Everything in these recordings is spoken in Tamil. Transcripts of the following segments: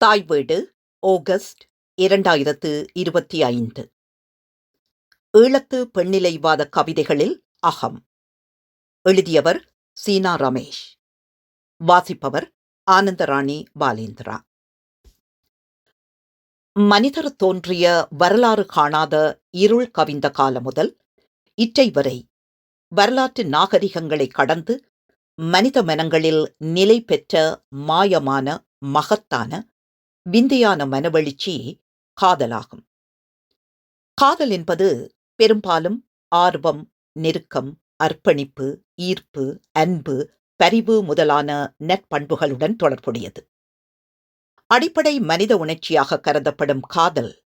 தாய் வீடு ஆகஸ்ட் இரண்டாயிரத்து இருபத்தி ஐந்து. ஈழத்து பெண்ணிலைவாத கவிதைகளில் அகம். எழுதியவர் சீனா ரமேஷ். வாசிப்பவர் ஆனந்தராணி பாலேந்திரா. மனிதர் தோன்றிய வரலாறு காணாத இருள் கவிந்த காலம் முதல் இற்றை வரை வரலாற்று நாகரிகங்களை கடந்து மனித மனங்களில் நிலை பெற்ற மாயமான மகத்தான விந்தையான மனவெழுச்சி காதலாகும். காதல் என்பது பெரும்பாலும் ஆர்வம் நெருக்கம் அர்ப்பணிப்பு ஈர்ப்பு அன்பு பரிவு முதலான நற்பண்புகளுடன் தொடர்புடையது. அடிப்படை மனித உணர்ச்சியாக கருதப்படும் காதல்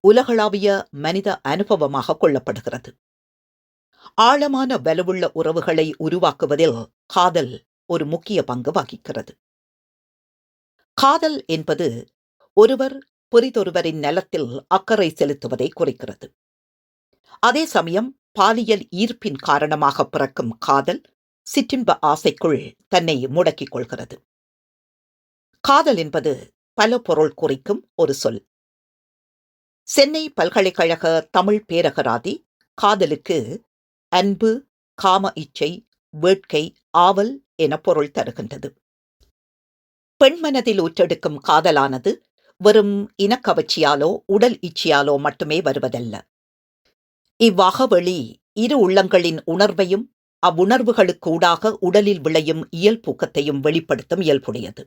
உலகளாவிய மனித அனுபவமாக கொள்ளப்படுகிறது. ஆழமான வலுவுள்ள உறவுகளை உருவாக்குவதில் காதல் ஒரு முக்கிய பங்கு வகிக்கிறது. காதல் என்பது ஒருவர் புரிதொருவரின் நலத்தில் அக்கறை செலுத்துவதை குறிக்கிறது. அதே சமயம் பாலியல் ஈர்ப்பின் காரணமாக பிறக்கும் காதல் சிற்றின்ப ஆசைக்குள் தன்னை முடக்கிக் கொள்கிறது. காதல் என்பது பல பொருள் குறிக்கும் ஒரு சொல். சென்னை பல்கலைக்கழக தமிழ் பேரகராதி காதலுக்கு அன்பு காம இச்சை வேட்கை ஆவல் என பொருள் தருகின்றது. பெண்மனதில் ஊற்றெடுக்கும் காதலானது வெறும் இனக்கவர்ச்சியாலோ உடல் இச்சையாலோ மட்டுமே வருவதல்ல. இவ்வகவெளி இரு உள்ளங்களின் உணர்வையும் அவ்வுணர்வுகளுக்கூடாக உடலில் விளையும் இயல்பூக்கத்தையும் வெளிப்படுத்தும் இயல்புடையது.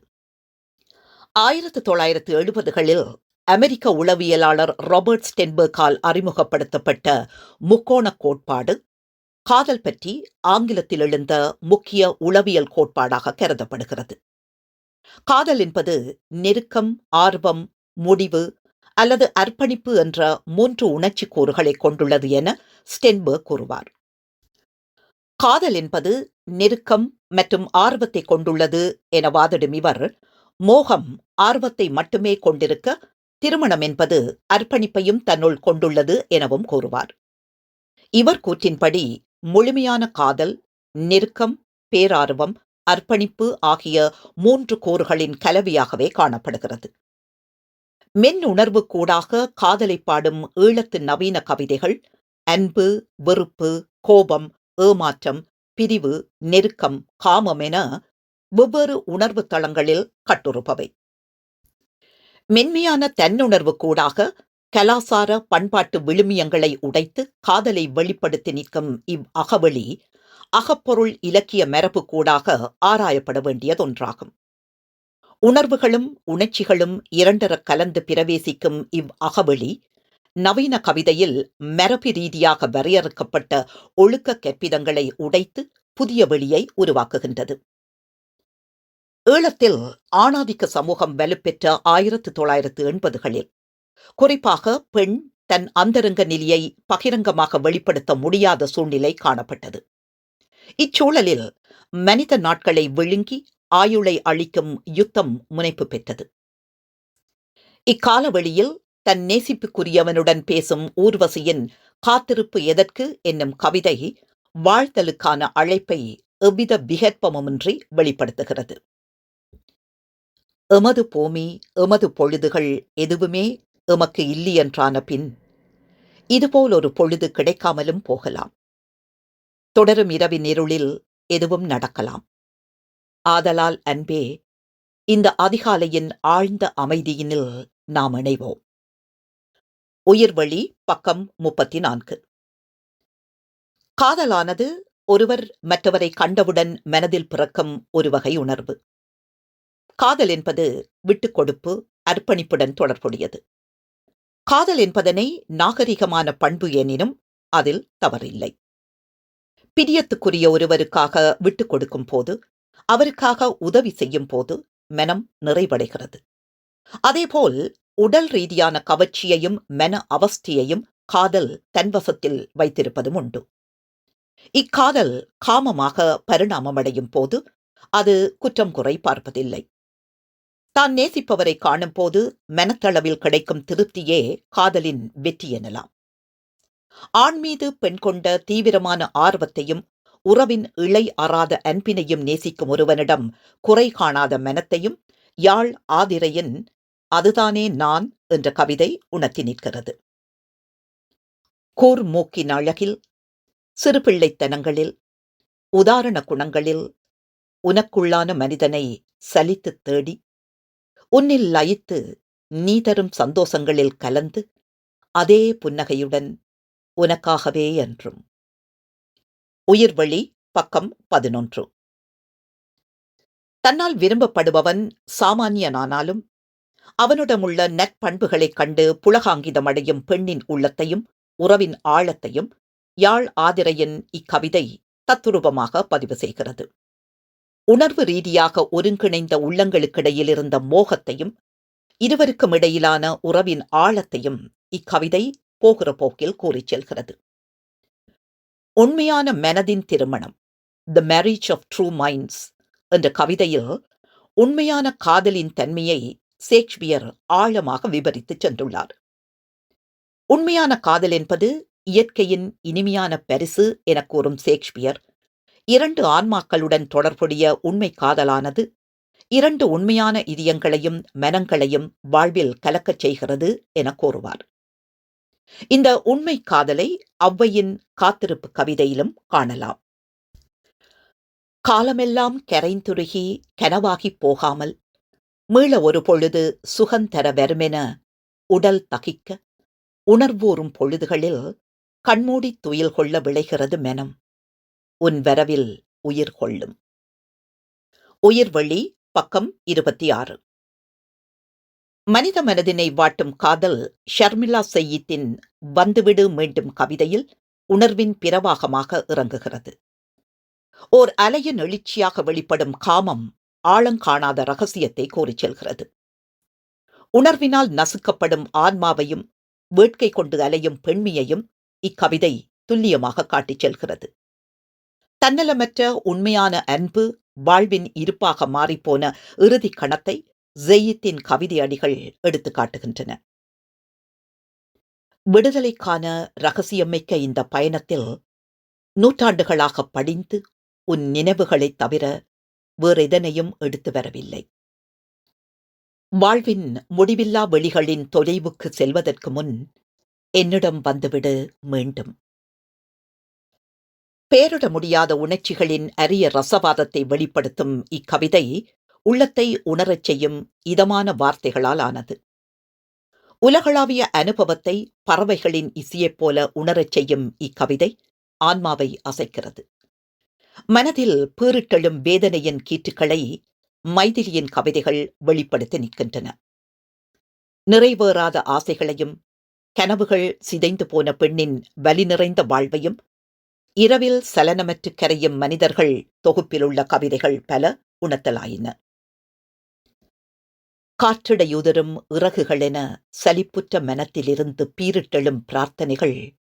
ஆயிரத்து தொள்ளாயிரத்து எழுபதுகளில் அமெரிக்க உளவியலாளர் ராபர்ட் ஸ்டென்பர்கால் அறிமுகப்படுத்தப்பட்ட முக்கோண கோட்பாடு காதல் பற்றி ஆங்கிலத்தில் எழுந்த முக்கிய உளவியல் கோட்பாடாக கருதப்படுகிறது. காதல் என்பது நெருக்கம் ஆர்வம் முடிவு அல்லது அர்ப்பணிப்பு என்ற மூன்று உணர்ச்சி கூறுகளை கொண்டுள்ளது என ஸ்டென்பர்க் கூறுவார். காதல் என்பது நெருக்கம் மற்றும் ஆர்வத்தை கொண்டுள்ளது என வாதிடும் இவர் மோகம் ஆர்வத்தை மட்டுமே கொண்டிருக்க திருமணம் என்பது அர்ப்பணிப்பையும் தன்னுள் கொண்டுள்ளது எனவும் கூறுவார். இவர் கூற்றின்படி முழுமையான காதல் நெருக்கம் பேரார்வம் அர்ப்பணிப்பு ஆகிய மூன்று கூறுகளின் கலவையாகவே காணப்படுகிறது. மென் உணர்வு கூடாக காதலை பாடும் ஈழத்து நவீன கவிதைகள் அன்பு வெறுப்பு கோபம் ஏமாற்றம் பிரிவு நெருக்கம் காமம் என வெவ்வேறு உணர்வு தளங்களில் கட்டுறுப்பவை மென்மையான தன்னுணர்வு கூடாக கலாசார பண்பாட்டு விழுமியங்களை உடைத்து காதலை வெளிப்படுத்தி நிற்கும் இவ் அகவெளி அகப்பொருள் இலக்கிய மரபு கூடாக ஆராயப்பட வேண்டியதொன்றாகும். உணர்வுகளும் உணர்ச்சிகளும் இரண்டர கலந்து பிரவேசிக்கும் இவ் அகவெளி நவீன கவிதையில் மரபு ரீதியாக வரையறுக்கப்பட்ட ஒழுக்க கற்பிதங்களை உடைத்து புதிய வெளியை உருவாக்குகின்றது. ஈழத்தில் ஆணாதிக்க சமூகம் வலுப்பெற்ற ஆயிரத்து தொள்ளாயிரத்து எண்பதுகளில் குறிப்பாக பெண் தன் அந்தரங்க நிலையை பகிரங்கமாக வெளிப்படுத்த முடியாத சூழ்நிலை காணப்பட்டது. இச்சூழலில் மனித நாட்களை விழுங்கி ஆயுளை அளிக்கும் யுத்தம் முனைப்பு பெற்றது. இக்காலவெளியில் தன் நேசிப்புக்குரியவனுடன் பேசும் ஊர்வசியின் காத்திருப்பு எதற்கு என்னும் கவிதை வாழ்த்தலுக்கான அழைப்பை எவ்வித விகற்பமுமின்றி வெளிப்படுத்துகிறது. எமது பூமி எமது பொழுதுகள் எதுவுமே எமக்கு இல்லையென்றான பின் இதுபோல் ஒரு பொழுது கிடைக்காமலும் போகலாம். தொடரும் இரவின் இருளில் எதுவும் நடக்கலாம். ஆதலால் அன்பே இந்த அதிகாலையின் ஆழ்ந்த அமைதியினில் நாம் இணைவோம். உயிர்வழி பக்கம் முப்பத்தி நான்கு காதலானது ஒருவர் மற்றவரை கண்டவுடன் மனதில் பிறக்கும் ஒரு வகை உணர்வு. காதல் என்பது விட்டுக் கொடுப்பு அர்ப்பணிப்புடன் தொடர்புடையது. காதல் என்பதனை நாகரிகமான பண்பு எனினும் அதில் தவறில்லை. பிரியத்துக்குரிய ஒருவருக்காக விட்டுக் கொடுக்கும் போது அவருக்காக உதவி செய்யும் போது மனம் நிறைவடைகிறது. அதேபோல் உடல் ரீதியான கவர்ச்சியையும் மன அவஸ்தையையும் காதல் தன்வசத்தில் வைத்திருப்பதும் உண்டு. இக்காதல் காமமாக பரிணாமமடையும் போது அது குற்றம் குறை பார்ப்பதில்லை. தான் நேசிப்பவரை காணும் போது மனத்தளவில் கிடைக்கும் திருப்தியே காதலின் வெற்றி எனலாம். ஆண் மீது பெண் கொண்ட தீவிரமான ஆர்வத்தையும் உறவின் இழை அறாத அன்பினையும் நேசிக்கும் ஒருவனிடம் குறை காணாத மனத்தையும் யாழ் ஆதிரையின் அதுதானே நான் என்ற கவிதை உணர்த்தி நிற்கிறது. கூர் மூக்கின் அழகில் சிறுபிள்ளைத்தனங்களில் உதாரண குணங்களில் உனக்குள்ளான மனிதனை சலித்துத் தேடி உன்னில் லயித்து நீ தரும் சந்தோஷங்களில் கலந்து அதே புன்னகையுடன் உனக்காகவே என்றும். உயிர்வழி பக்கம் பதினொன்று. தன்னால் விரும்பப்படுபவன் சாமானியனானாலும் அவனிடமுள்ள நற்பண்புகளைக் கண்டு புலகாங்கிதம் அடையும் பெண்ணின் உள்ளத்தையும் உறவின் ஆழத்தையும் யாழ் ஆதிரையின் இக்கவிதை தத்துரூபமாக பதிவு செய்கிறது. உணர்வு ரீதியாக ஒருங்கிணைந்த உள்ளங்களுக்கிடையில் இருந்த மோகத்தையும் இருவருக்கும் இடையிலான உறவின் ஆழத்தையும் இக்கவிதை போகிற போக்கில் கூறிச் செல்கிறது. உண்மையான மனதின் திருமணம் the marriage of true minds என்ற கவிதையில் உண்மையான காதலின் தன்மையை ஷேக்ஸ்பியர் ஆழமாக விவரித்துச் சென்றுள்ளார். உண்மையான காதல் என்பது இயற்கையின் இனிமையான பரிசு எனக் கூறும் ஷேக்ஸ்பியர். இரண்டு ஆன்மாக்களுடன் தொடர்புடைய உண்மை காதலானது இரண்டு உண்மையான இதயங்களையும் மனங்களையும் வாழ்வில் கலக்கச் செய்கிறது என கூறுவார். இந்த உண்மை காதலை ஒளவையின் காத்திருப்பு கவிதையிலும் காணலாம். காலமெல்லாம் கரைந்துருகி கனவாகிப் போகாமல் மீள ஒரு பொழுது சுகந்தர வருமென உடல் தகிக்க உணர்வூறும் பொழுதுகளில் கண்மூடி துயில் கொள்ள விளைகிறது மெனம். உன் வரவில் உயிர் கொள்ளும். உயிர்வழி பக்கம் இருபத்தி ஆறு. மனித மனதினை வாட்டும் காதல் ஷர்மிளா செய்யித்தின் வந்துவிடு மீண்டும் கவிதையில் உணர்வின் பிரவாகமாக இறங்குகிறது. ஓர் அலையின் எழுச்சியாக வெளிப்படும் காமம் ஆழங்காணாத ரகசியத்தை கூறிச் செல்கிறது. உணர்வினால் நசுக்கப்படும் ஆன்மாவையும் வேட்கை கொண்டு அலையும் பெண்மையையும் இக்கவிதை துல்லியமாக காட்டிச் செல்கிறது. தன்னலமற்ற உண்மையான அன்பு வாழ்வின் இருப்பாக மாறிப்போன இறுதி கணத்தை ஜெயித்தின் கவிதை அடிகள் எடுத்து காட்டுகின்றன. விடுதலைக்கான ரகசியமிக்க இந்த பயணத்தில் நூற்றாண்டுகளாக படிந்து உன் நினைவுகளைத் தவிர வேறெதனையும் எடுத்து வரவில்லை. வாழ்வின் முடிவில்லா வெளிகளின் தொலைவுக்கு செல்வதற்கு முன் என்னிடம் வந்துவிடு மீண்டும். பேரிட முடியாத உணர்ச்சிகளின் அரிய ரசவாதத்தை வெளிப்படுத்தும் இக்கவிதை உள்ளத்தை உணரச் செய்யும் இதமான வார்த்தைகளால் ஆனது. உலகளாவிய அனுபவத்தை பறவைகளின் இசையைப் போல உணரச் செய்யும் இக்கவிதை ஆன்மாவை அசைக்கிறது. மனதில் பீறிட்டெழும் வேதனையின் கீற்றுக்களை மைதிலியின் கவிதைகள் வெளிப்படுத்தி நிற்கின்றன. நிறைவேறாத ஆசைகளையும் கனவுகள் சிதைந்து போன பெண்ணின் வலி நிறைந்த வாழ்வையும் இரவில் சலனமற்று கரையும் மனிதர்கள் தொகுப்பிலுள்ள கவிதைகள் பல உணர்த்தலாயின. காற்றிடையுதரும் இறகுகளென சலிப்புற்ற மனத்திலிருந்து பீரிட்டெழும் பிரார்த்தனைகள்.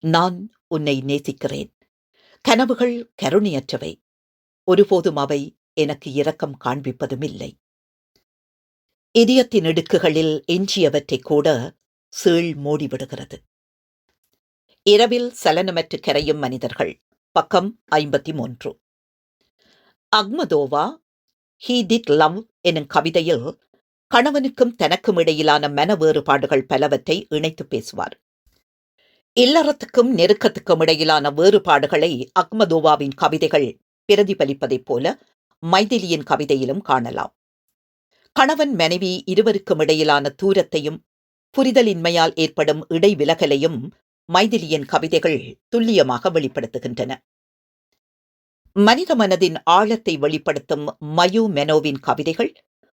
நான் உன்னை நேசிக்கிறேன். கனவுகள் கருணையற்றவை. ஒருபோதும் அவை எனக்கு இரக்கம் காண்பிப்பதும் இல்லை இதயத்தின் இடுக்குகளில் எஞ்சியவற்றை கூட சீழ் மூடிவிடுகிறது. இரவில் சலனமற்று கரையும் மனிதர்கள். பக்கம் ஐம்பத்தி மூன்று. அக்மதோவா ஹீ டிட் லவ் எனும் கவிதையில் கணவனுக்கும் தனக்கும் இடையிலான மன வேறுபாடுகள் பலவற்றை இணைத்து பேசுவார். இல்லறத்துக்கும் நெருக்கத்துக்கும் இடையிலான வேறுபாடுகளை அக்மதோவாவின் கவிதைகள் பிரதிபலிப்பதைப் போல மைதிலியின் கவிதையிலும் காணலாம். கணவன் மனைவி இருவருக்கும் இடையிலான தூரத்தையும் புரிதலின்மையால் ஏற்படும் இடைவிலகலையும் மைதிலியின் கவிதைகள் துல்லியமாக வெளிப்படுத்துகின்றன. மனித மனதின் ஆழத்தை வெளிப்படுத்தும் மயு மெனோவின் கவிதைகள்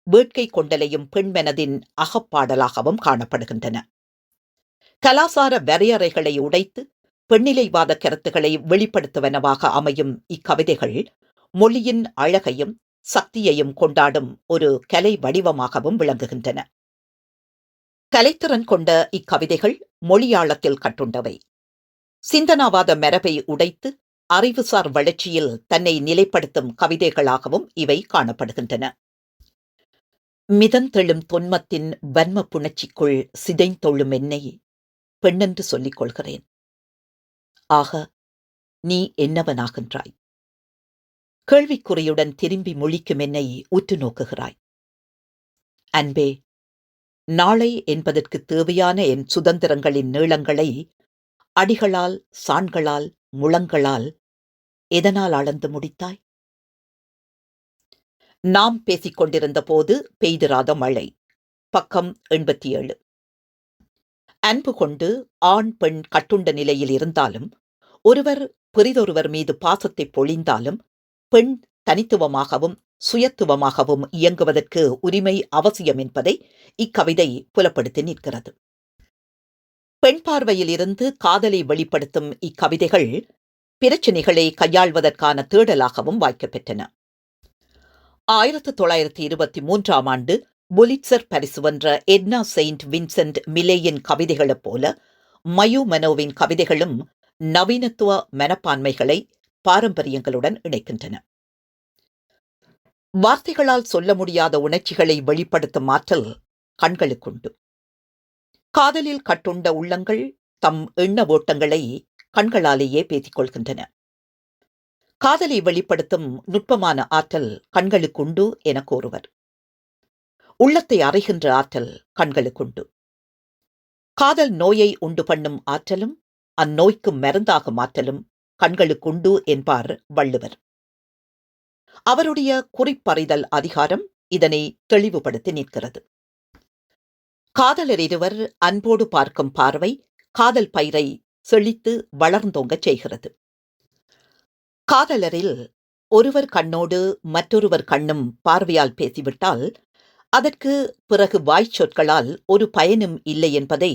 வேட்கை கொண்டலையும் பெண் மனதின் அகப்பாடலாகவும் காணப்படுகின்றன. கலாசார வரையறைகளை உடைத்து பெண்ணிலைவாத கருத்துக்களை வெளிப்படுத்துவனவாக அமையும் இக்கவிதைகள் மொழியின் அழகையும் சக்தியையும் கொண்டாடும் ஒரு கலை வடிவமாகவும் விளங்குகின்றன. கலைத்திறன் கொண்ட இக்கவிதைகள் மொழியாளத்தில் கட்டுண்டவை. சிந்தனாவாத மரபை உடைத்து அறிவுசார் வளர்ச்சியில் தன்னை நிலைப்படுத்தும் கவிதைகளாகவும் இவை காணப்படுகின்றன. மிதந்தெழும் தொன்மத்தின் வன்ம புணர்ச்சிக்குள் சிதைந்தொழும் என்னை பெண்ணென்று சொல்லிக் கொள்கிறேன். ஆக நீ என்னவனாகின்றாய்? கேள்விக்குறியுடன் திரும்பி முழிக்கும் என்னை உற்று நோக்குகிறாய். அன்பே நாளை என்பதற்கு தேவையான என் சுதந்திரங்களின் நீளங்களை அடிகளால் சாண்களால் முழங்களால் எதனால் அளந்து முடித்தாய்? நாம் பேசிக் கொண்டிருந்த போது பெய்திராத மழை. பக்கம் எண்பத்தி ஏழு அன்பு கொண்டு ஆண் பெண் கட்டுண்ட நிலையில் இருந்தாலும் ஒருவர் பிறிதொருவர் மீது பாசத்தை பொழிந்தாலும் பெண் தனித்துவமாகவும் சுயத்துவமாகவும் இயங்குவதற்கு உரிமை அவசியம் என்பதை இக்கவிதை புலப்படுத்தி நிற்கிறது. பெண் பார்வையில் இருந்து காதலை வெளிப்படுத்தும் இக்கவிதைகள் பிரச்சினைகளை கையாள்வதற்கான தேடலாகவும் வாய்க்கப்பெற்றன ஆயிரத்து தொள்ளாயிரத்தி இருபத்தி மூன்றாம் ஆண்டு புலிட்சர் பரிசு வென்ற எட்னா செயின்ட் வின்சென்ட் மிலேயின் கவிதைகளைப் போல மயு மனோவின் கவிதைகளும் நவீனத்துவ மனப்பான்மைகளை பாரம்பரியங்களுடன் இணைக்கின்றன. வார்த்தைகளால் சொல்ல முடியாத உணர்ச்சிகளை வெளிப்படுத்தும் ஆற்றல் கண்களுக்குண்டு காதலில் கட்டுண்ட உள்ளங்கள் தம் எண்ண ஓட்டங்களை கண்களாலேயே பேசிக் கொள்கின்றன காதலை வெளிப்படுத்தும் நுட்பமான ஆற்றல் கண்களுக்குண்டு என கூறுவர். உள்ளத்தை அறிகின்ற ஆற்றல் கண்களுக்குண்டு. காதல் நோயை உண்டு பண்ணும் ஆற்றலும் அந்நோய்க்கு மருந்தாகும் ஆற்றலும் கண்களுக்குண்டு என்பார் வள்ளுவர். அவருடைய குறிப்பறிதல் அதிகாரம் இதனை தெளிவுபடுத்தி நிற்கிறது. காதலர் இருவர் அன்போடு பார்க்கும் பார்வை காதல் பயிரை செழித்து வளர்ந்தோங்கச் செய்கிறது. காதலரில் ஒருவர் கண்ணோடு மற்றொருவர் கண்ணும் பார்வையால் பேசிவிட்டால் அதற்கு பிறகு வாய் சொற்களால் ஒரு பயனும் இல்லை என்பதை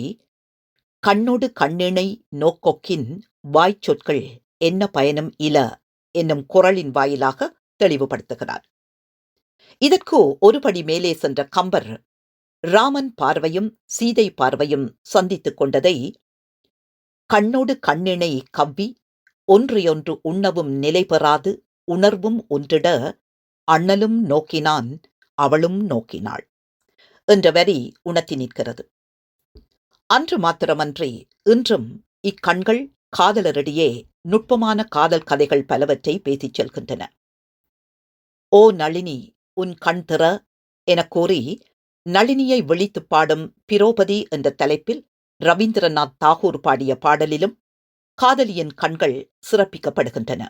கண்ணோடு கண்ணிணை நோக்கொக்கின் வாய் சொற்கள் என்ன பயனும் இல என்னும் குரலின் வாயிலாக தெளிவுபடுத்துகிறார். இதற்கு ஒருபடி மேலே சென்ற கம்பர் ராமன் பார்வையும் சீதை பார்வையும் சந்தித்துக் கொண்டதை கண்ணோடு கண்ணிணை கவ்வி ஒன்றையொன்று உண்ணவும் நிலை பெறாது உணர்வும் ஒன்றிட அண்ணலும் நோக்கினான் அவளும் நோக்கினாள் என்ற வரி உணர்த்தி நிற்கிறது. அன்று மாத்திரமன்றி இன்றும் இக்கண்கள் காதலரிடையே நுட்பமான காதல் கதைகள் பலவற்றை பேசிச் செல்கின்றன. ஓ நளினி உன் கண் திற எனக் கூறி நளினியை விழித்துப் பாடும் பிரோபதி என்ற தலைப்பில் ரவீந்திரநாத் தாகூர் பாடிய பாடலிலும் காதலியின் கண்கள் சிறப்பிக்கப்படுகின்றன.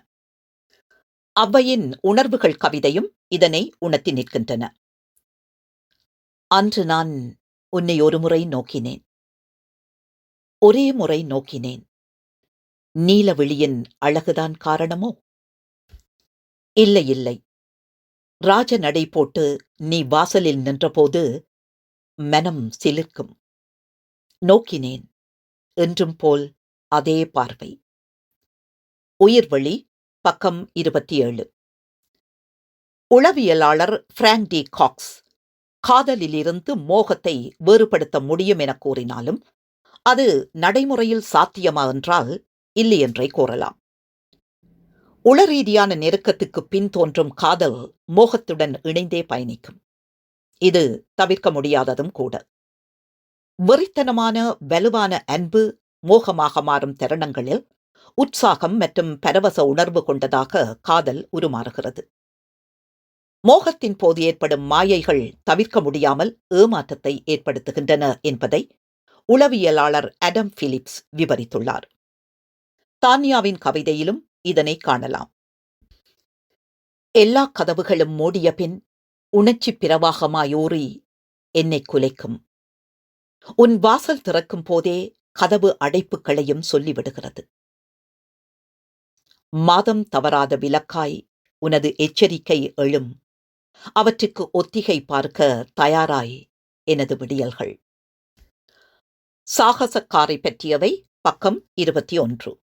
அவ்வையின் உணர்வுகள் கவிதையும் இதனை உணர்த்தி நிற்கின்றன. அன்று நான் உன்னை ஒருமுறை நோக்கினேன். ஒரே முறை நோக்கினேன். நீலவிழியின் அழகுதான் காரணமோ? இல்லை இல்லை. ராஜ நடை போட்டு நீ வாசலில் நின்றபோது மனம் சிலிர்க்கும். நோக்கினேன். என்றும் போல் அதே பார்வை. உயிர்வழி பக்கம் இருபத்தி ஏழு உளவியலாளர் பிராங்க் டி காக்ஸ் காதலிலிருந்து மோகத்தை வேறுபடுத்த முடியும் என கூறினாலும் அது நடைமுறையில் சாத்தியமா என்றால் இல்லை என்றே கூறலாம். உளரீதியான நெருக்கத்துக்கு பின் தோன்றும் காதல் மோகத்துடன் இணைந்தே பயணிக்கும். இது தவிர்க்க முடியாததும் கூட. வெறித்தனமான வலுவான அன்பு மோகமாக மாறும் தருணங்களில் உற்சாகம் மற்றும் பரவச உணர்வு கொண்டதாக காதல் உருமாறுகிறது. மோகத்தின் போது ஏற்படும் மாயைகள் தவிர்க்க முடியாமல் ஏமாற்றத்தை ஏற்படுத்துகின்றன என்பதை உளவியலாளர் அடம் பிலிப்ஸ் விவரித்துள்ளார். தானியாவின் கவிதையிலும் இதனை காணலாம். எல்லா கதவுகளும் மூடிய பின் உணர்ச்சி பிரவாகமாயோறி என்னை குலைக்கும். உன் வாசல் திறக்கும் போதே கதவு அடைப்புகளையும் சொல்லிவிடுகிறது. மாதம் தவறாத விளக்காய் உனது எச்சரிக்கை எழும். அவற்றுக்கு ஒத்திகை பார்க்க தயாராய் எனது விடியல்கள். சாகசக்காரை பற்றியவை பக்கம் இருபத்தி ஒன்று.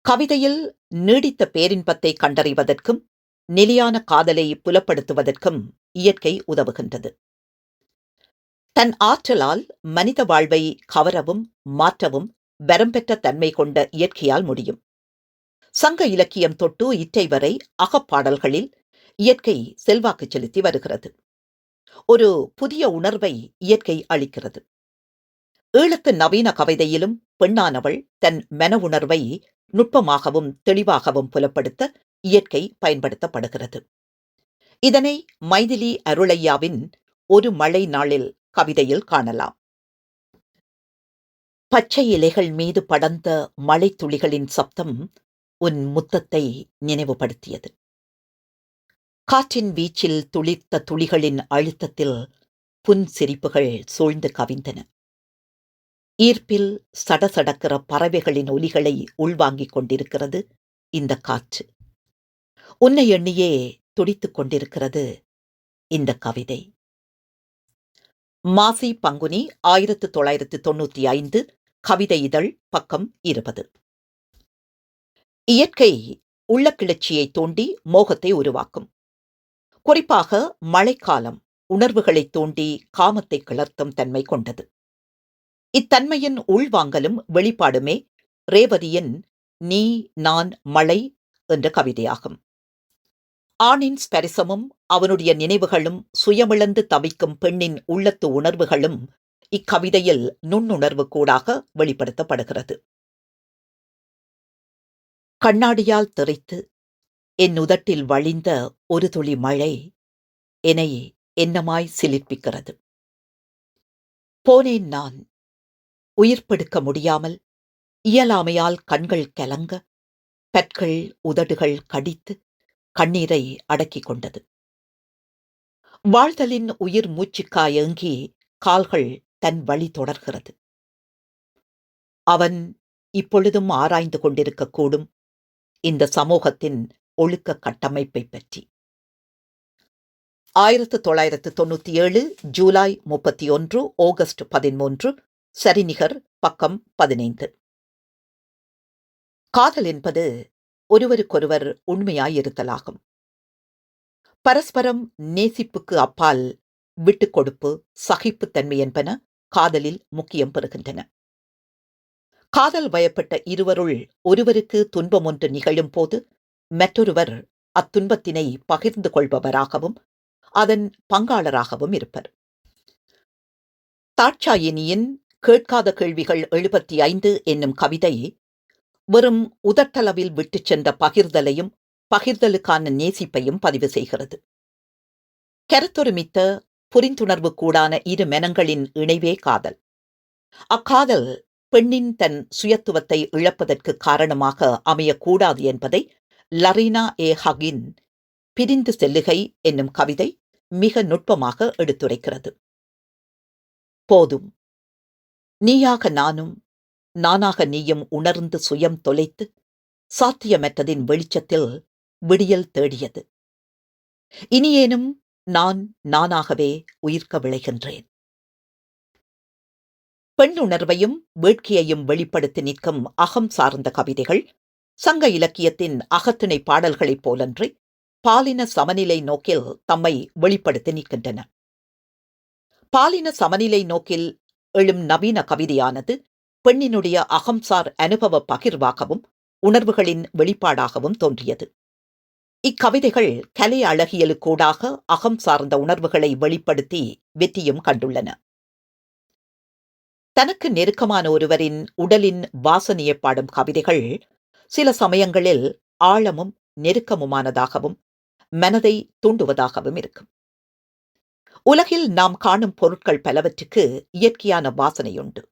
கவிதையில் நீடித்த பேரின்பத்தை கண்டறிவதற்கும் நிலையான காதலை புலப்படுத்துவதற்கும் இயற்கை உதவுகின்றது. தன் ஆற்றலால் மனித வாழ்வை கவரவும் மாற்றவும் வரம்பெற்ற தன்மை கொண்ட இயற்கையால் முடியும். சங்க இலக்கியம் தொட்டு இற்றை வரை அகப்பாடல்களில் இயற்கை செல்வாக்கு செலுத்தி வருகிறது. ஒரு புதிய உணர்வை இயற்கை அளிக்கிறது. ஈழத்து நவீன கவிதையிலும் பெண்ணானவள் தன் மன உணர்வை நுட்பமாகவும் தெளிவாகவும் புலப்படுத்த இயற்கை பயன்படுத்தப்படுகிறது. இதனை மைதிலி அருளையாவின் ஒரு மழை நாளில் கவிதையில் காணலாம். பச்சை இலைகள் மீது படர்ந்த மழை துளிகளின் சப்தம் உன் முத்தத்தை நினைவுபடுத்தியது. காற்றின் வீச்சில் துளிர்த்த துளிகளின் அழுத்தத்தில் புன் சிரிப்புகள் சூழ்ந்து கவிந்தன. ஈர்ப்பில் சடசடக்கிற பறவைகளின் ஒலிகளை உள்வாங்கிக் கொண்டிருக்கிறது இந்த காற்று. உன்னை எண்ணியே துடித்துக் கொண்டிருக்கிறது இந்த கவிதை. மாசி பங்குனி ஆயிரத்து தொள்ளாயிரத்து தொண்ணூத்தி ஐந்து கவிதை இதழ் பக்கம் இருபது. இயற்கை உள்ள கிளர்ச்சியை தூண்டி மோகத்தை உருவாக்கும். குறிப்பாக மழைக்காலம் உணர்வுகளை தூண்டி காமத்தை கிளர்த்தும் தன்மை கொண்டது. இத்தன்மையின் உள்வாங்கலும் வெளிப்பாடுமே ரேவதியின் நீ நான் மழை என்ற கவிதையாகும். ஆணின் ஸ்பரிசமும் அவனுடைய நினைவுகளும் சுயமிழந்து தவிக்கும் பெண்ணின் உள்ளத்து உணர்வுகளும் இக்கவிதையில் நுண்ணுணர்வு கூடாக வெளிப்படுத்தப்படுகிறது. கண்ணாடியால் தெரித்து என் உதட்டில் வழிந்த ஒரு துளி மழை என்னை என்னமாய் சிலிர்ப்பிக்கிறது. போனேன் நான். உயிர்ப்பெடுக்க முடியாமல் இயலாமையால் கண்கள் கலங்க பற்கள் உதடுகள் கடித்து கண்ணீரை அடக்கிக் கொண்டது. வாழ்தலின் உயிர் மூச்சுக்காயங்கி கால்கள் தன் வழி தொடர்கிறது. அவன் இப்பொழுதும் ஆராய்ந்து கொண்டிருக்கக்கூடும் இந்த சமூகத்தின் ஒழுக்க கட்டமைப்பை பற்றி. ஆயிரத்து தொள்ளாயிரத்து தொண்ணூத்தி ஏழு ஜூலை முப்பத்தி ஒன்று ஆகஸ்ட் பதிமூன்று சரிநிகர் பக்கம் பதினைந்து. காதல் என்பது ஒருவருக்கொருவர் உண்மையாயிருத்தலாகும். பரஸ்பரம் நேசிப்புக்கு அப்பால் விட்டுக் கொடுப்பு சகிப்புத்தன்மை என்பன காதலில் முக்கியம் பெறுகின்றன. காதல் வயப்பட்ட இருவருள் ஒருவருக்கு துன்பம் ஒன்று நிகழும் போது மற்றொருவர் அத்துன்பத்தினை பகிர்ந்து கொள்பவராகவும் அதன் பங்காளராகவும் இருப்பர். தாட்சாயினியின் கேட்காத கேள்விகள் எழுபத்தி ஐந்து என்னும் கவிதை வெறும் உதட்டளவில் விட்டுச் சென்ற பகிர்தலையும் பகிர்தலுக்கான நேசிப்பையும் பதிவு செய்கிறது. கருத்தொருமித்த புரிந்துணர்வு கூடான இரு மெனங்களின் இணைவே காதல். அக்காதல் பெண்ணின் தன் சுயத்துவத்தை இழப்பதற்கு காரணமாக அமையக்கூடாது என்பதை லரீனா ஏ. ஹகின் பிரிந்து செல்லுகை என்னும் கவிதை மிக நுட்பமாக எடுத்துரைக்கிறது. போதும். நீயாக நானும் நானாக நீயும் உணர்ந்து சுயம் தொலைத்து சாத்தியமற்றதின் வெளிச்சத்தில் விடியல் தேடியது. இனியேனும் நான் நானாகவே உயிர்க்க விளைகின்றேன். பெண்ணுணர்வையும் வேட்கையையும் வெளிப்படுத்தி நிற்கும் அகம் சார்ந்த கவிதைகள் சங்க இலக்கியத்தின் அகத்திணை பாடல்களைப் போலன்றி பாலின சமநிலை நோக்கில் தம்மை வெளிப்படுத்தி நிற்கின்றன. பாலின சமநிலை நோக்கில் எழும் நவீன கவிதையானது பெண்ணினுடைய அகம்சார் அனுபவ பகிர்வாகவும் உணர்வுகளின் வெளிப்பாடாகவும் தோன்றியது. இக்கவிதைகள் கலை அழகியலுக்கூடாக அகம் சார்ந்த உணர்வுகளை வெளிப்படுத்தி வெற்றியும் கண்டுள்ளன. தனக்கு நெருக்கமான ஒருவரின் உடலின் வாசனையை பாடும் கவிதைகள் சில சமயங்களில் ஆழமும் நெருக்கமுமானதாகவும் மனதை தூண்டுவதாகவும் இருக்கும். உலகில் நாம் காணும் பொருட்கள் பலவற்றுக்கு இயற்கையான வாசனையுண்டு.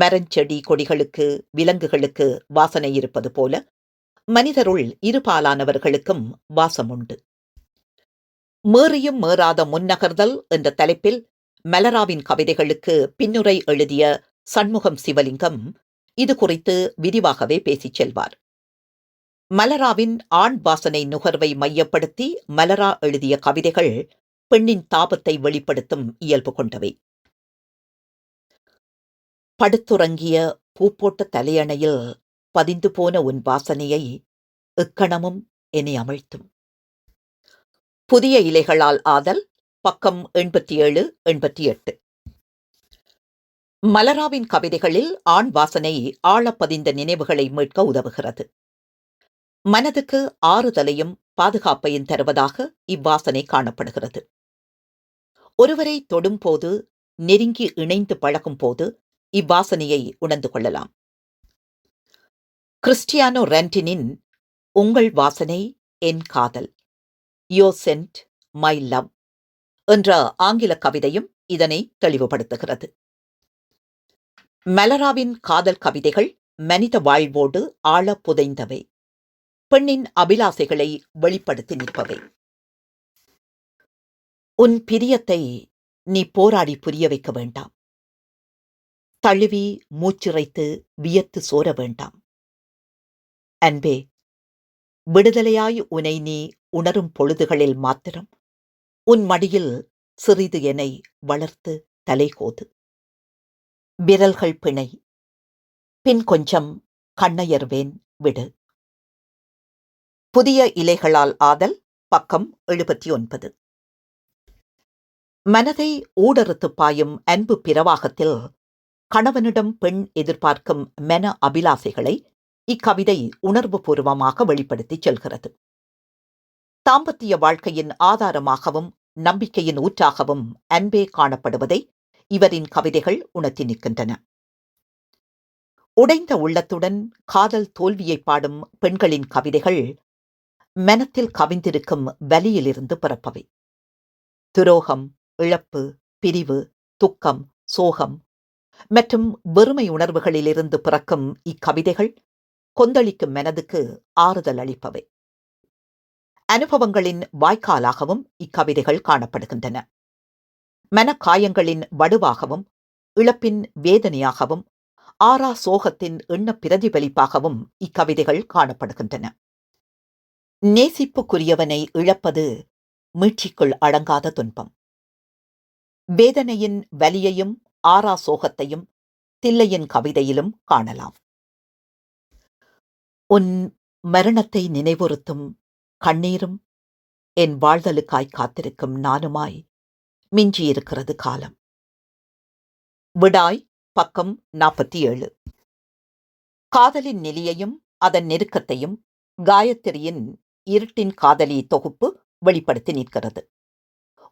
மரஞ்செடி கொடிகளுக்கு விலங்குகளுக்கு வாசனை இருப்பது போல மனிதருள் இருபாலானவர்களுக்கும் வாசம் உண்டு மேறியும் மேறாத முன்னகர்தல் என்ற தலைப்பில் மலராவின் கவிதைகளுக்கு பின்னுரை எழுதிய சண்முகம் சிவலிங்கம் இது குறித்து விரிவாகவே பேசிச் செல்வார். மலராவின் ஆண் வாசனை நுகர்வை மையப்படுத்தி மலரா எழுதிய கவிதைகள் பெண்ணின் தாபத்தை வெளிப்படுத்தும் இயல்பு கொண்டவை. படுத்துறங்கிய பூப்போட்ட தலையணையில் பதிந்து போன உன் வாசனையை எக்கணமும் என்னை அமிழ்த்தும். புதிய இலைகளால் ஆதல் பக்கம் எண்பத்தி ஏழு எண்பத்தி எட்டு மலராவின் கவிதைகளில் ஆண் வாசனை ஆழப்பதிந்த நினைவுகளை மீட்க உதவுகிறது. மனதுக்கு ஆறுதலையும் பாதுகாப்பையும் தருவதாக இவ்வாசனை காணப்படுகிறது. ஒருவரை தொடும்போது நெருங்கி இணைந்து பழகும் போது இவ்வாசனையை உணர்ந்து கொள்ளலாம். கிறிஸ்டியானோ ரென்டினின் உங்கள் வாசனை என் காதல் யோ சென்ட் மை லவ் என்ற ஆங்கில கவிதையும் இதனை தெளிவுபடுத்துகிறது. மெலராவின் காதல் கவிதைகள் மனித வாழ்வோடு ஆழ புதைந்தவை பெண்ணின் அபிலாசைகளை வெளிப்படுத்தி நிற்பவை. உன் பிரியத்தை நீ போராடி புரிய வைக்க வேண்டாம். தழுவி மூச்சிறைத்து வியத்து சோர வேண்டாம். அன்பே விடுதலையாய் உனை நீ உணரும் பொழுதுகளில் மாத்திரம் உன் மடியில் சிறிது என்னை வளர்த்து தலைகோது. விரல்கள் பிணை பின் கொஞ்சம் கண்ணையர்வேன் விடு. புதிய இலைகளால் ஆதல் பக்கம் எழுபத்தி ஒன்பது மனதை ஊடறுத்து பாயும் அன்பு பிரவாகத்தில் கணவனிடம் பெண் எதிர்பார்க்கும் மன அபிலாசைகளை இக்கவிதை உணர்வுபூர்வமாக வெளிப்படுத்திச் செல்கிறது. தாம்பத்திய வாழ்க்கையின் ஆதாரமாகவும் நம்பிக்கையின் ஊற்றாகவும் அன்பே காணப்படுவதை இவரின் கவிதைகள் உணர்த்தி நிற்கின்றன. உடைந்த உள்ளத்துடன் காதல் தோல்வியை பாடும் பெண்களின் கவிதைகள் மனத்தில் கவிந்திருக்கும் வலியிலிருந்து பிறப்பவை. துரோகம் இழப்பு பிரிவு துக்கம் சோகம் மற்றும் வெறுமை உணர்வுகளிலிருந்து பிறக்கும் இக்கவிதைகள் கொந்தளிக்கும் மனதுக்கு ஆறுதல் அளிப்பவை. அனுபவங்களின் வாய்க்காலாகவும் இக்கவிதைகள் காணப்படுகின்றன. மனக்காயங்களின் வடுவாகவும் இழப்பின் வேதனையாகவும் ஆறா சோகத்தின் எண்ண பிரதிபலிப்பாகவும் இக்கவிதைகள் காணப்படுகின்றன. நேசிப்புக்குரியவனை இழப்பது மீட்சிக்குள் அடங்காத துன்பம். வேதனையின் வலியையும் ஆராசோகத்தையும் தில்லையின் கவிதையிலும் காணலாம். உன் மரணத்தை நினைவுறுத்தும் கண்ணீரும் என் வாழ்தலுக்காய் காத்திருக்கும் நானுமாய் மிஞ்சியிருக்கிறது காலம். விடாய் பக்கம் நாற்பத்தி ஏழு காதலின் நிலையையும் அதன் நெருக்கத்தையும் காயத்ரியின் இருட்டின் காதலி தொகுப்பு வெளிப்படுத்தி நிற்கிறது.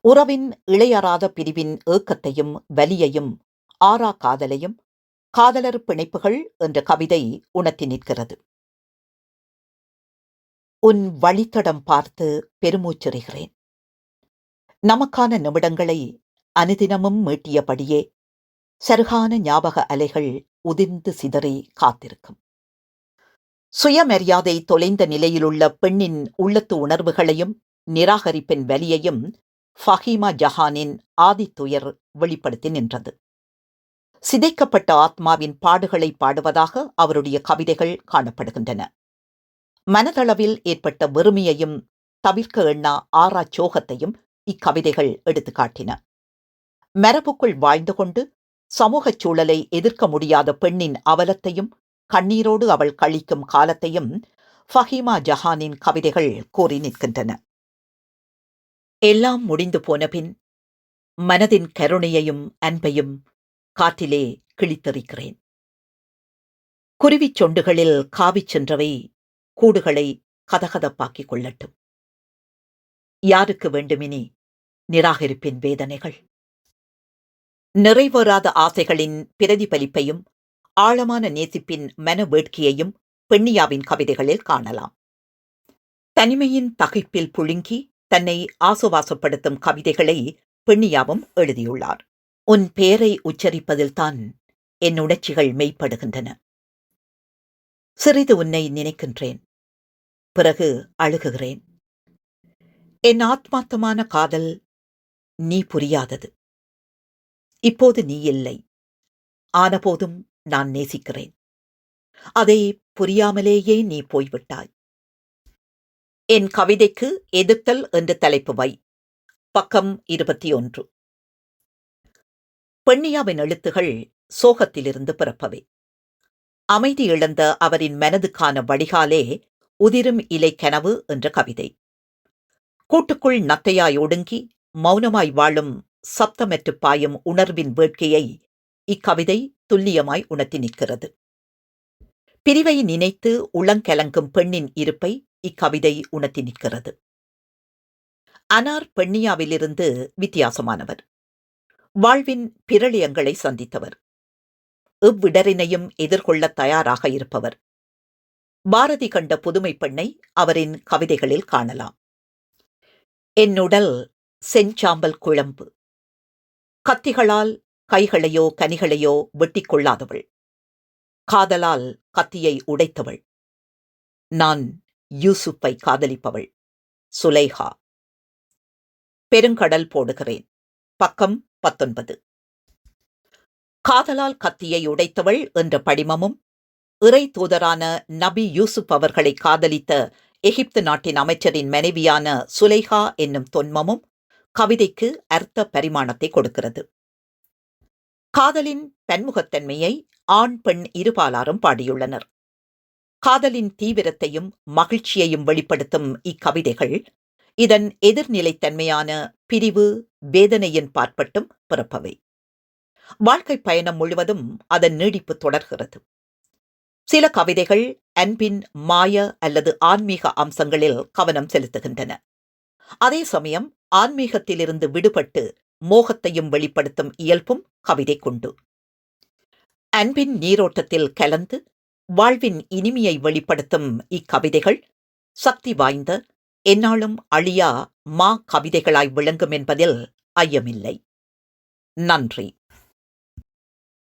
உறவின் இளையறாத பிரிவின் ஏக்கத்தையும் வலியையும் ஆறா காதலையும் காதலர் பிணைப்புகள் என்ற கவிதை உணர்த்தி நிற்கிறது. உன் வழித்தடம் பார்த்து பெருமூச்செறிகிறேன் நமக்கான நிமிடங்களை அனுதினமும் மீட்டியபடியே சருகான ஞாபக அலைகள் உதிர்ந்து சிதறி காத்திருக்கும். சுயமரியாதை தொலைந்த நிலையிலுள்ள பெண்ணின் உள்ளத்து உணர்வுகளையும் நிராகரிப்பின் வலியையும் ஃபஹீமா ஜஹானின் ஆதித்துயர் வெளிப்படுத்தி நின்றது. சிதைக்கப்பட்ட ஆத்மாவின் பாடுகளை பாடுவதாக அவருடைய கவிதைகள் காணப்படுகின்றன. மனதளவில் ஏற்பட்ட வெறுமையையும் தவிர்க்க எண்ணா ஆறாச்சோகத்தையும் சோகத்தையும் இக்கவிதைகள் எடுத்துக்காட்டின. மரபுக்குள் வாழ்ந்து கொண்டு சமூகச் சூழலை எதிர்க்க முடியாத பெண்ணின் அவலத்தையும் கண்ணீரோடு அவள் கழிக்கும் காலத்தையும் ஃபஹீமா ஜஹானின் கவிதைகள் கூறி நிற்கின்றன. எல்லாம் முடிந்து போனபின் மனதின் கருணையையும் அன்பையும் காற்றிலே கிழித்தறிக்கிறேன். குருவிச் சொண்டுகளில் காவிச் சென்றவை கூடுகளை கதகதப்பாக்கிக் கொள்ளட்டும். யாருக்கு வேண்டுமினி நிராகரிப்பின் வேதனைகள்? நிறைவேறாத ஆசைகளின் பிரதிபலிப்பையும் ஆழமான நேசிப்பின் மன வேட்கையையும் பெண்ணியாவின் கவிதைகளில் காணலாம். தனிமையின் தகைப்பில் புழுங்கி தன்னை ஆசுவாசப்படுத்தும் கவிதைகளை பெண்ணியாவும் எழுதியுள்ளார். உன் பெயரை உச்சரிப்பதில்தான் என் உணர்ச்சிகள் மெய்ப்படுகின்றன. சிறிது உன்னை நினைக்கின்றேன். பிறகு அழுகுகிறேன். என் ஆத்மார்த்தமான காதல் நீ புரியாதது. இப்போது நீ இல்லை. ஆனபோதும் நான் நேசிக்கிறேன். அதை புரியாமலேயே நீ போய்விட்டாய். என் கவிதைக்கு எதிர்த்தல் என்று தலைப்பு வை. பக்கம் இருபத்தி ஒன்று பெண்ணியாவின் எழுத்துகள் சோகத்திலிருந்து பிறப்பவை. அமைதி இழந்த அவரின் மனதுக்கான வடிகாலே உதிரும் இலை கனவு என்ற கவிதை. கூட்டுக்குள் நத்தையாய் ஒடுங்கி மௌனமாய் வாழும் சப்தமற்று பாயும் உணர்வின் வேட்கையை இக்கவிதை துல்லியமாய் உணர்த்தி நிற்கிறது. பிரிவை நினைத்து உளங்கலங்கும் பெண்ணின் இருப்பை இக்கவிதை உணர்த்தி நிற்கிறது. அனார் பெண்ணியாவிலிருந்து வித்தியாசமானவர். வாழ்வின் பிரளியங்களை சந்தித்தவர். இவ்விடரினையும் எதிர்கொள்ளத் தயாராக இருப்பவர். பாரதி கண்ட புதுமை பெண்ணை அவரின் கவிதைகளில் காணலாம். என்னுடல் செஞ்சாம்பல் குழம்பு. கத்திகளால் கைகளையோ கனிகளையோ வெட்டிக் கொள்ளாதவள். காதலால் கத்தியை உடைத்தவள். நான் யூசுப்பை காதலிப்பவள். சுலைஹா. பெருங்கடல் போடுகிறேன். பக்கம் பத்தொன்பது. காதலால் கத்தியை உடைத்தவள் என்ற படிமமும் இறை தூதரான நபி யூசுப் அவர்களை காதலித்த எகிப்து நாட்டின் அமைச்சரின் மனைவியான சுலைஹா என்னும் தொன்மமும் கவிதைக்கு அர்த்த பரிமாணத்தை கொடுக்கிறது. காதலின் பன்முகத்தன்மையை ஆண் பெண் இருபாலாரும் பாடியுள்ளனர். காதலின் தீவிரத்தையும் மகிழ்ச்சியையும் வெளிப்படுத்தும் இக்கவிதைகள் இதன் எதிர்நிலைத்தன்மையான பிரிவு வேதனையின் பாற்பட்டும் பிறப்பவை. வாழ்க்கை பயணம் முழுவதும் அதன் நீடிப்பு தொடர்கிறது. சில கவிதைகள் அன்பின் மாய அல்லது ஆன்மீக அம்சங்களில் கவனம் செலுத்துகின்றன. அதே சமயம் ஆன்மீகத்திலிருந்து விடுபட்டு மோகத்தையும் வெளிப்படுத்தும் இயல்பும் கவிதை கொண்டு அன்பின் நீரோட்டத்தில் கலந்து வாழ்வின் இனிமையை வெளிப்படுத்தும் இக்கவிதைகள். சக்தி வாய்ந்த என்னாலும் அழியா மா கவிதைகளாய் விளங்கும் என்பதில் ஐயமில்லை. நன்றி.